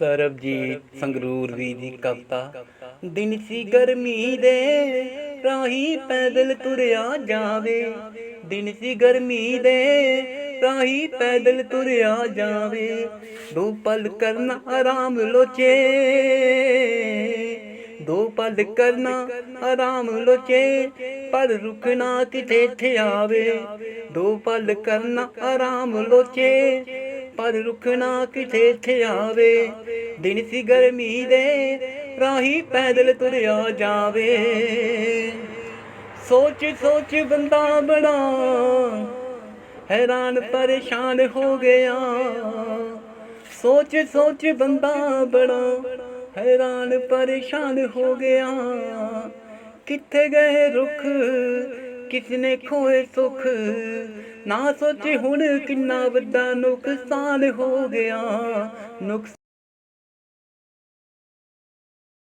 ਸਰਬਜੀਤ ਸੰਗਰੂਰ ਵੀ ਦੀ ਕਵਿਤਾ। ਦਿਨ ਸੀ ਗਰਮੀ ਦੇ ਰਾਹੀ ਪੈਦਲ ਤੁਰਿਆ ਜਾਵੇ। ਦਿਨ ਸੀ ਗਰਮੀ ਦੇ ਰਾਹੀ ਪੈਦਲ ਤੁਰਿਆ ਜਾਵੇ। ਦੋ ਪਲ ਕਰਨਾ ਆਰਾਮ ਲੋਚੇ। ਦੋ ਪਲ ਕਰਨਾ ਆਰਾਮ ਲੋਚੇ। ਪਰ ਰੁਕਣਾ ਕਿਤੇ ਇੱਥੇ ਆਵੇ। ਦੋ ਪਲ ਕਰਨਾ ਆਰਾਮ ਲੋਚੇ। ਪਰ ਰੁਕਣਾ ਕਿਤੇ ਇੱਥੇ ਆਵੇ। ਦਿਨ ਸੀ ਗਰਮੀ ਦੇ, ਰਾਹੀ ਪੈਦਲ ਤੁਰਿਆ ਜਾਵੇ। ਸੋਚ ਸੋਚ ਬੰਦਾ ਬਣਾ ਹੈਰਾਨ ਪਰੇਸ਼ਾਨ ਹੋ ਗਿਆ। ਸੋਚ ਸੋਚ ਬੰਦਾ ਬੜਾ ਹੈਰਾਨ ਪਰੇਸ਼ਾਨ ਹੋ ਗਿਆ। ਕਿੱਥੇ ਗਏ ਰੁੱਖ ਕਿਸਨੇ ਖੋਏ ਸੁੱਖ? ਨਾ ਸੋਚੇ ਹੁਣ ਕਿੰਨਾ ਵੱਡਾ ਨੁਕਸਾਨ ਹੋ ਗਿਆ। ਨੁਕਸ